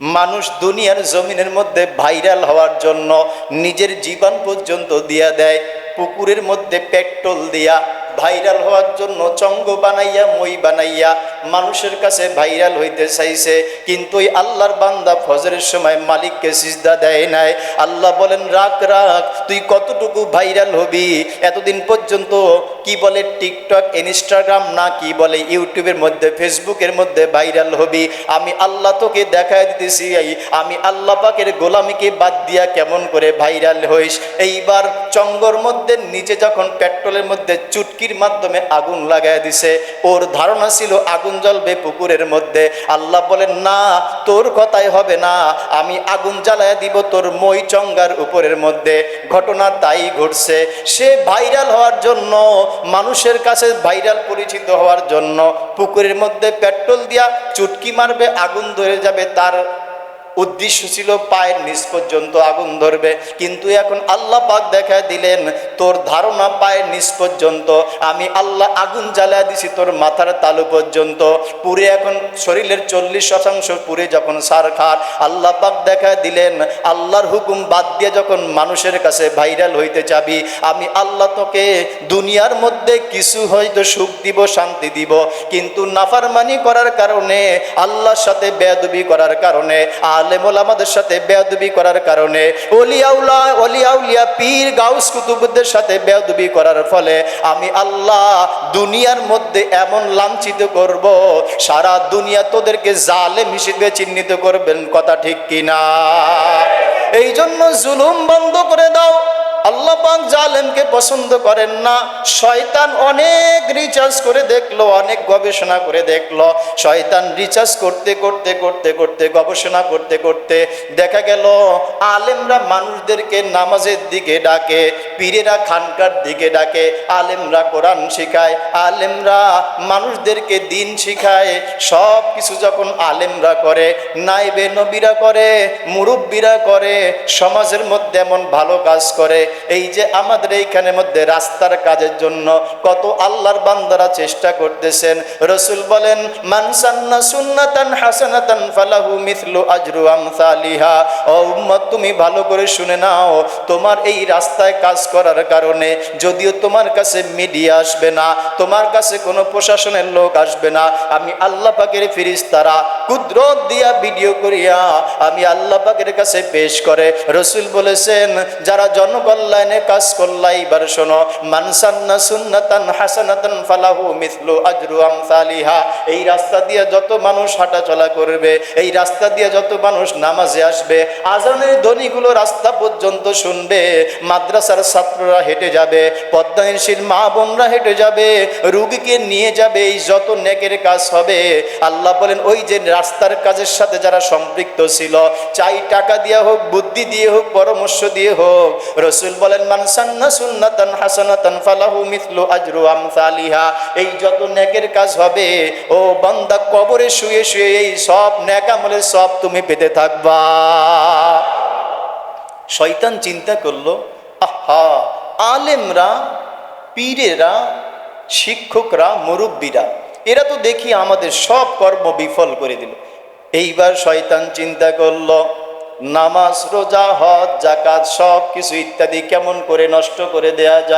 মানুষ দুনিয়ার জমিনের মধ্যে ভাইরাল হওয়ার জন্য নিজের জীবন পর্যন্ত দিয়া দেয়, পুকুরের মধ্যে পেট্রোল দিয়া ভাইরাল হওয়ার জন্য চঙ্গ বানাইয়া মই বানাইয়া মানুষের কাছে ভাইরাল হইতে চাইছে, কিন্তু আল্লাহর বান্দা ফজরের সময় মালিককে সিজদা দেয় নাই। আল্লাহ বলেন, রাখ রাখ, তুই কতটুকু ভাইরাল হবি? এতদিন পর্যন্ত কি বলে টিকটক, ইনস্টাগ্রাম, না কি বলে ইউটিউবের মধ্যে, ফেসবুকের মধ্যে ভাইরাল হবি? আমি আল্লাহ তোকে দেখায় দিতেছি, আমি আল্লাহ পাকের গোলামিকে বাদ দিয়া কেমন করে ভাইরাল হইস? এইবার চঙ্গর মধ্যে, নিচে যখন পেট্রোলের মধ্যে চুটকির মাধ্যমে আগুন লাগায় দিছে, ওর ধারণা ছিল আগুন জ্বলবে পুকুরের মধ্যে। আল্লাহ বলেন, না, তোর কথাই হবে না। আমি আগুন জ্বালায় দিব তোর মই চঙ্গার উপরের মধ্যে। ঘটনা তাই ঘটছে। সে ভাইরাল হওয়ার জন্য, মানুষের কাছে ভাইরাল পরিচিত হওয়ার জন্য, পুকুরের মধ্যে পেট্রোল দিয়া চুটকি মারবে, আগুন ধরে যাবে তার উদ্দেশ্য ছিল পায়ের নিচ পর্যন্ত আগুন ধরবে। কিন্তু এখন আল্লাহ পাক দেখা দিলেন, তোর ধারণা পায়ের নিচ পর্যন্ত। আমি আল্লাহ আগুন জ্বালা দিছি তোর মাথার তালু পর্যন্ত। পুরে এখন শরীরের চল্লিশ শতাংশ পুরে যখন সার খার আল্লাহ পাক দেখা দিলেন, আল্লাহর হুকুম বাদ দিয়ে যখন মানুষের কাছে ভাইরাল হইতে যাবি আমি আল্লাহ তোকে দুনিয়ার মধ্যে কিছু হয়তো সুখ দিব, শান্তি দিব। কিন্তু নাফারমানি করার কারণে, আল্লাহর সাথে বেয়াদবি করার কারণে আলেমুল আমাদের সাথে বেয়াদবি করার কারণে অলিয়াউলা, অলিয়াউলিয়া, পীর গাউস কুতুবদের সাথে বেয়াদবি করার ফলে আমি আল্লাহ দুনিয়ার মধ্যে এমন লাঞ্ছিত করব, সারা দুনিয়া তোদেরকে জালেম হিসেবে চিহ্নিত করবেন, কথা ঠিক কিনা? এই জন্য জুলুম বন্ধ করে দাও। আল্লাহ পাক জালেমকে পছন্দ করেন না। শয়তান অনেক রিচার্জ করে দেখল, অনেক গবেষণা করে দেখল। শয়তান রিচার্জ করতে করতে করতে করতে, গবেষণা করতে করতে দেখা গেল, আলেমরা মানুষদেরকে নামাজের দিকে ডাকে, পীরেরা খানকার দিকে ডাকে, আলেমরা কোরআন শিখায়, আলেমরা মানুষদেরকে দিন শিখায়। সব কিছু যখন আলেমরা করে নাইবে নবীরা করে, মুরব্বীরা করে, সমাজের মধ্যে এমন ভালো কাজ করে এই যে আমাদের এইখানের মধ্যে রাস্তার কাজের জন্য কত আল্লাহর বান্দারা চেষ্টা করতেছেন। রসুল বলেন মানসান্না সুন্নাতান হাসানাতান ফালাহু মিথলু আজরু আমসালিহা। ও উম্মত, তুমি ভালো করে শুনে নাও, তোমার এই রাস্তায় কাজ করার কারণে যদিও তোমার কাছে মিডিয়া আসবে না, তোমার কাছে কোনো প্রশাসনের লোক আসবে না, আমি আল্লাহ পাকের ফিরিস্তারা কুদরত দিয়া ভিডিও করিয়া আমি আল্লাহ পাকের কাছে পেশ করে। রসুল বলেছেন, যারা জনকল্যাণে কাজ করলা এইবার শোনো মানসান্না সুন্নাতান হাসানাতান ফালাহু মিথলু আজরু আমসালিহা। এই রাস্তা দিয়ে যত মানুষ করবে, এই রাস্তা দিয়ে যত মানুষ নামাজে আসবে, আজানের ধ্বনিগুলো রাস্তা পর্যন্ত শুনবে, মাদ্রাসার ছাত্ররা হেঁটে যাবে পদ্মাশীল মা বোনরা হেঁটে যাবে, রুগীকে নিয়ে যাবে, এই যত নেকের কাজ হবে। আল্লাহ বলেন, ওই যে রাস্তার কাজের সাথে যারা সম্পৃক্ত ছিল, চাই টাকা দিয়ে হোক, বুদ্ধি দিয়ে হোক, পরামর্শ দিয়ে হোক, রসুল বলেন মানসান্না সুন্নাতান হাসানাতান ফালাহু মিথলু আজরু আমসালিহা। এই যত নেকের কাজ হবে, ও বান্দা কবরে শুয়ে শুয়ে এই সব নেক আমলের সব তুমি পেতে থাকবা। শয়তান চিন্তা করল, আহা, আলেমরা, পীরেরা, শিক্ষকরা, মুরব্বীরা, এরা তো দেখি আমাদের সব কর্ম বিফল করে দিল। এইবার শয়তান চিন্তা করল নামাজ রোজা হজ জাকাত সব কিছু ইত্যাদি কেমন করে নষ্ট করে দেয়া যায়?